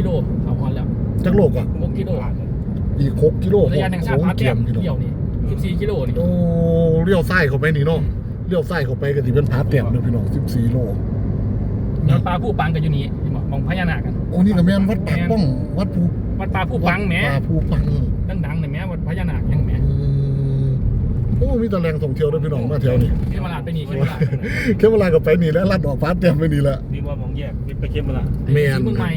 กิโลเขาฮอนแล้วจักโลกอะหกกิโลอีกหกกิโลระยะทางชาติพาเกีเทียยมมพี่น้องเดี่ยวนี่สิบสี่กิโลนี่โอ้เลี้ยวซ้ายเข้าไปนี่เนาะเลี้ยวซ้ายเข้าไปก็สิเป็นผาเตียมเด้อพี่น้อง14โลเดินปลาผู้ปังกันอยู่นี่เห็นบ่มองพญานาคกันโอ้นี่ก็แม่นวัดปากป้องวัดภูวัดปลาผู้ปังแหมวัดป่าภูปังดังๆเลยแหมวัดพญานาคยังแหมอืมโอ้มีแตะแรงท่องเที่ยวด้วยพี่น้องมาแถวนี้เขมราชไปนี่เขมราชแค่เวลาก็ไปนี่แล้วลัดออกฟ้าเต็มไปนี่แหละนี่ว่ามองแยกไปเข้มมาละแม่นสีเมืองใหม่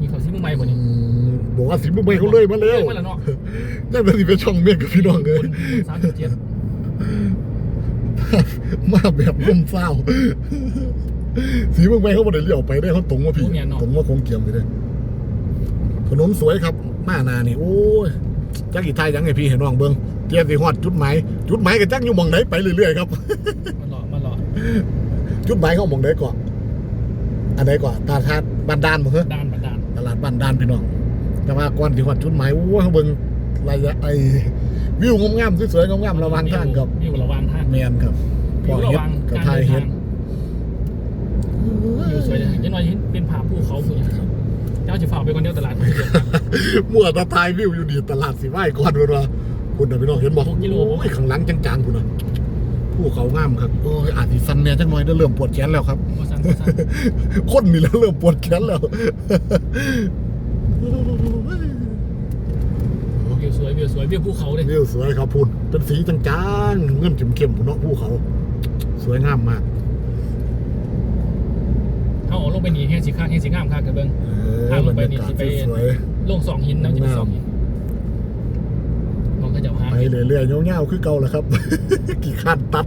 มีเขาสีเมืองใหม่บ่อืนี่มบอกว่าสิบุกไปเขาเลยมาแล้วมาแล้วเนาะนั่นเป็นสิเป็นช่องเมฆกับพี่น้องเลยสามสิบเจ็ดมาแบบล่มเศร้าสีเมืองไปเขาบ่ได้เลี้ยวไปได้เขาตรงมาพี่ตรงมาคงเกียมไปได้ถนนสวยครับมาหนานี่โอ้ยจักอีไทยยังไงพี่เห็นน้องเบิ้งเจียสิฮอดจุดหมายจุดหมายก็จักอยู่หมองไหนไปเรื่อยๆครับมาหล่อมาหล่อจุดหมายเขาหมองไหนก่อนอันไหนก่อนตลาดบ้านดานบ่เหรอด้านบันดาล ตลาดบ้านดานพี่น้อง แต่ว่าก่อนที่ฮอดจุดหมายโอ้ยเขาเบิ่งระยะไอ้วิวงามๆสวยๆงามๆระหวังทางครับอยู่ระหวังทางแมนครับพอยู่อระเฮ็หดวังกับการไทยเดินเฮ็ทาดงอยู่สวยเลยยังน้อยเห็นเป็นผาภูเขาฝุ่นเจ้าจะฝ่าไปคนเดียวตลาดมั่วแตาทายวิวอยู่ดีตลาดสิไหว้ก่อนเวลาคุณน่ะพี่น้องเห็นบอกหกกิโลโอ้ยข้างหลังจางๆคุณน่ะ ผู้เขางามครับโอ้ยอาจสิสั่นแหน่จังหน่อยเด้อเริ่มปวดแขนแล้วครับบ่สั่นบ่สั่นคนนี่แล้วเริ่มปวดแขนแล้ว วิวสวยวิวสวยวิวภูเขาเลยวิวสวยครับพุ่นเป็นสีจางๆเงินเข้มๆพุ่นเนาะภูเขา สวยงามมากเอาออกลงไปนี่แห้งสีข้างแห้งสีงามข้างกับเบิ้งเออทางลบรงรไปยานี่กาศสิไปสวยลงสองหินน้ำจะเป็นสองหิน มองเขาจะหาๆไปเรื่อยๆเงาๆคือเก่าแหล้วครับ กี่ขั้นตัด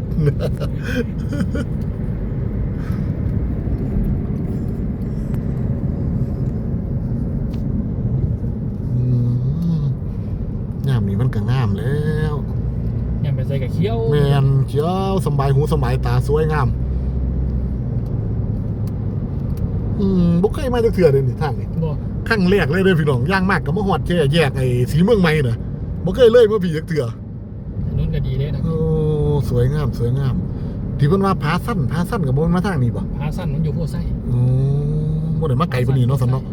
อืมงามนี่มันก็งามแล้วยังไปใส่กับเขี้ยวแมนเขียวสำบายหูสำบายตาสวยงาม อืมบุกเคยมาจากเถื่อเลยนี่ทางนี่บ่ขั้งแรกเลยเลยพี่น้องย่างมากกับมะฮอดแค่แยกไอ้สีเมืองใหม่น่ะ บุกเคยเลยมาพี่จากเถื่อถนนก็ดีเลยนะโอ้สวยงาม สวยงาม ที่เพิ่นว่าผาสั้นผาสั้นกับบ่มันมาทางนี้บ่พาสั้นมันอยู่โพไส้โอ้บ่ได้มาไกลปานนี้เนาะสำเนาะ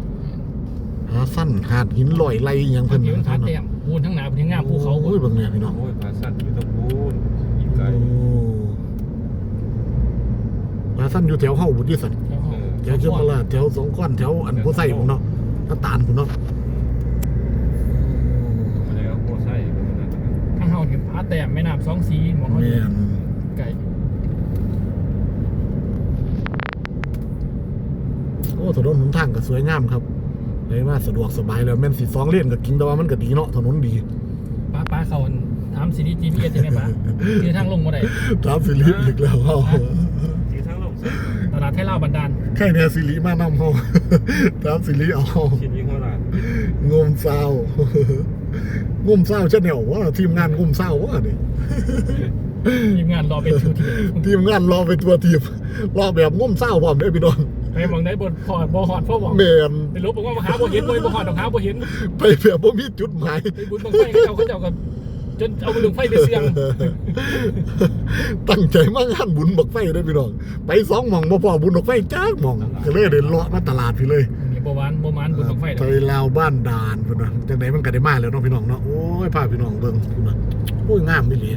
ผาสั้นหาดหินลอยไหลอิหยังเพิ่เพิ่นนเป็นพาเต็มพูนทั้งหนาพูนทั้งงามภูเขาโอ้ยเบิ่งเนี่ยพี่น้อง โอ้ยผาสัตว์อยู่ตรงพูนอีกไกลโอ้ผาสั้นอยู่แถวเฮาบุที่สันแถวเชียงราชแถวสองก้อนแถวอันโพไซผมเนาะน้ำตาลผมเนาะ อะไรก็โคไส้เป็นขนาดนั้น ข้างเฮาเนี่ยพา แต้มแม่น้ำสองสีมองเขาแมอยู่นไก่โอ้ถนนหนทางก็สวยงามครับเลยว่าสะดวกสบายแล้วแม่นสิสองเลนก็กินแต่ว่ามันก็ดีเนาะถนนดีป้าป้าเขาถามซีดีจีพีเอสยังไงป้าคือทางลงบ่ได้ตามสิริอีกแล้วเขาที่ทั้งโลกสัตว์ตลาดไทยลาวบันดาลแค่เนี้ยสิริมานำเขาตามสิริเอาชิ้นยิ่งเท่าไหร่งมเศร้า งมเศร้าเช่นเดียวว่าทีมงานงมเศร้าว่าดิทีมงานรอเป็นทูทีทีมงานรอไปตัวทีมรอแบบงมเศร้าพร้อมเด้อพี่น้องไปมองได้บนพอดบ่ฮอดพ่อบอกแมนไปลบบอกว่ามาหาบ่เห็นบ่บ่ฮอดดอกหาบ่เห็นไปแบบบ่มีจุดหมายไปบุญบังไฟเขาเจ้าเขาเจ้าก็จนเอาบุญบังไฟไปเสี่ยงตั้งใจมางานบุญบักไฟได้อพี่น้องไปสองหม่องบ่พอบุญบักไฟจ้ากหม่องก็เลยเดินเลาะมาตลาดพี่เลยนี่ บ่หวานบ่หวานบุญบังไฟไทยลาวบ้านดานพุ่นน่ะจังไดมันก็ได้มาแล้วเนาะพี่น้องเนาะโอ้ยพาพี่น้องเบิ่งพุ่นน่ะโอ้ยงามอีหลี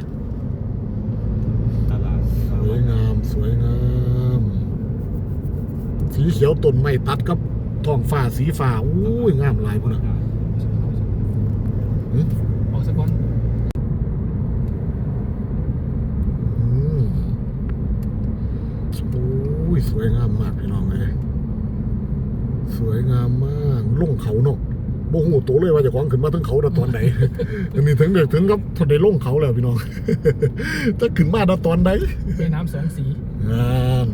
ตลาดสวยงามสวยงามสีเขียวต้นไม้ตัดกับท้องฟ้าสีฟ้าโอ้ยงามหลายพุ่นน่ะหึออกสักก่อนอืมโอ้ยสวยงามมากพี่น้องเลยส วยงามมากลงเขาเนาะโมโหตัวเลยว่าเจะของขึ้นมาถึงเขาแต่ตอนไหน อันนี้ถึงเด็กถึงกับทนได้ลงเขาแล้วพี่น้องจะขึ้นมาแต่ตอนไหนแม่น้ำสองสีงาม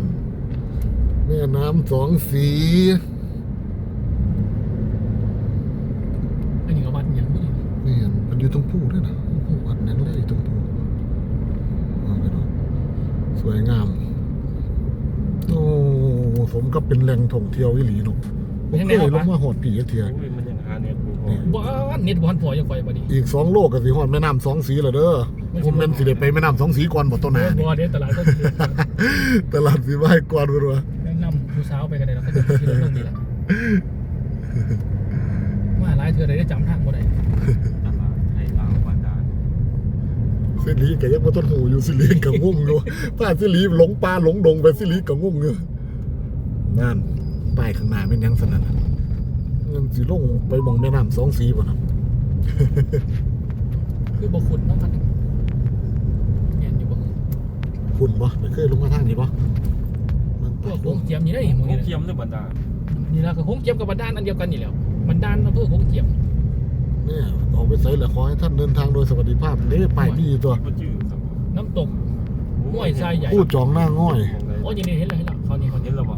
แม่น้ำสองสีอันนี้ก็วัดหยังนี่นี่มันอยู่ตรงผู้ด้วยนะผู้วัดนั่งเลยตรงผู้เอาพี่น้องสวยงาม โอ้ สมกับเป็นแหล่งท่องเที่ยวอีหลีเนาะ ผมเคยลงมาหอดปีเทียโอ้ยมันยังหาเน็ตกูพอบ่เน็ตบ่ทันพอยังค่อยบ่ดี อีกสองโลกกับสีหอดแม่น้ำสองสีและเด้อผมเป็นสิเดไปแม่น้ำสองสีก่อนบ่ต้นหนานี่บ่เด้ตลาดก็คือตลาดสีไม้ก่อนเพิ่นว่าแนะนำผู้สาวไปกันได้แล้วก็จะขี่รถลงนี่แหละว่าหลายเทื่อได้ได้จำทางบ่ได้ตลาดไทยลาวบานดาลสิริแกยังมาต้นหูอยู่สิริก็งงอยู่ป้าสิริหลงป่าหลงดงไปสิริก็งงอยู่นั่น ป้ายข้างหน้าเป็นหยังสนั่นน่ะเงินสิลงไปมองแม่น้ำสองสีบ่นะคือบ่ขุดเนาะมันเห็นอยู่บ่คุณบ่ไม่เคยลงมาทางนี้บ่มันพป้าวยกลโขงงเจียมนี่ได้หมู่โขนี่งแหละเทียมด้วยบานดาลนี่ล่ะก็โขงเจียมกับบันดาลอันเดียวกันนี่แหล้วบันดาลอำเภอโขงเจียมเนี่ยออกไปใส่แหละขอให้ท่านเดินทางโดยสวัสดิภาพเด้ป้ายมีตัวบ่จื้อครับน้ำตกห้วยทรายใหญ่ผู้จองหน้าง่อยโอ้ยนี่เห็นแล้วเห็นแล้วเขานี่เขาเห็นแล้วบ่อ๋อ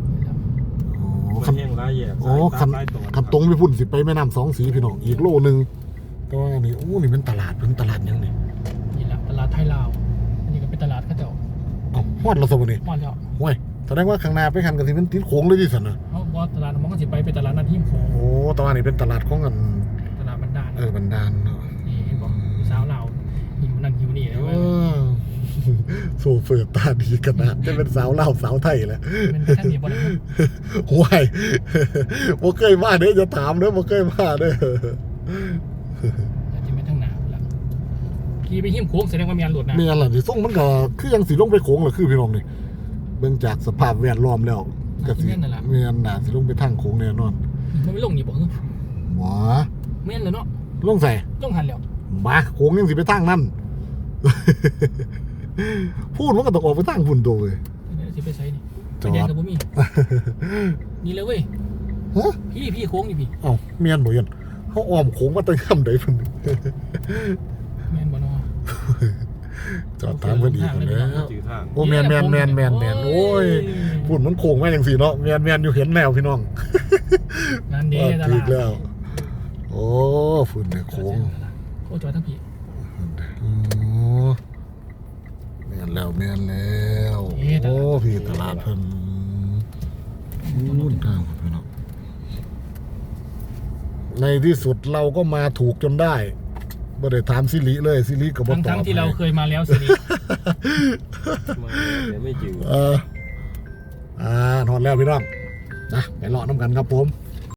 มันคันแห้งหลายแยกอ๋อคันหลายตอนคันตรงไปพุ่นสิไปแม่น้ำสองสีพี่น้องอีกโลนึงแต่ว่านี่โอ้นี่เป็นตลาดเป็นตลาดหยังนี่นี่แหละตลาดไทยลาวอันนี้ก็เป็นตลาดเข้าเจ้าเอ้าฮอดเราสมนี่ม่อนแล้วห้วยแสดงว่าข้างหน้าไปคันกันสิเป็นติดโค้งเลยที่สันนะเขาบอกตลาดมองก็สิไปเป็นตลาดนัดทีมโขงโอ้แตว่านี่เป็นตลาดของกันตลาดบันดาลเออบันดาลเนาะนี่เห็นบอกสาวลาวหิวนั่นหิวนี่ เอ แล้วว่า อ โซเฟอร์ตาดีขนาดจะเป็นสาวเล่าวสาวไทยแหละเป็นแค่นี้บ่ได้ห้วยบ่เคยมาเด้อจะถามเด้อบ่เคยมาเด้ออาจจะเป็นทางหนาพุ่นละขี่ไปหิมโค้งแสดงว่ามีอันหลุดนะเมียล่ะสิส่งมันก็คือยังสิลงไปโค้งเหรอคือพี่น้องนี่เบิ่งจากสภาพแวดล้อมแล้วก็สิเมียนน่ะสิลงไปทางโค้งแน่นอนมันไม่ลงนี่บ่ฮึหมอแม่นเลยเนาะลงใส่ลงหันแล้วมาโค้งยังสิไปทางนั้น พูดมันก็ต้องออกไปทางพุ่นโตเว้ยเดี๋ยวสิไปใส่นี่จไปอดแดงกับบ่มี นี่เลยเว้ย ฮะพี่พี่โค้งนี่พี่เอ้าเมียนบ่ยันเฮาอ้อมโค้งมาตั้งย่ำใดพุ่นแม่นบ่เนาะจอดตามเพิ่นอีกแล้วจื้อทางโอ้แมนแมนแมนแมนแมนโอ้ยพุ่นมันโค้งมาจังซี่เนาะแมนแมนอยู่เห็นแล้วพี่น้องนั่นเด้ว่าตถึลากดแล้ว โอ้ฝุ่นเนี่ยโค้งโอ้จอดทั้งพี่โอ้แม่น แล้วแม่นแล้วเอ๊ะตลาดโอ้พี่ตลาดเพิ่นนู่นทางพุ่นพี่น้องในที่สุดเราก็มาถูกจนได้บ่ได้ถามสิริเลยสิริก็บ่ทั้งตอบทั้งที่เราให้เคยมาแล้วสินี่มาแต่ไม่จื้อเอออ่านอนแล้วพี่น้องนะไปเลาะน้ำกันครับผม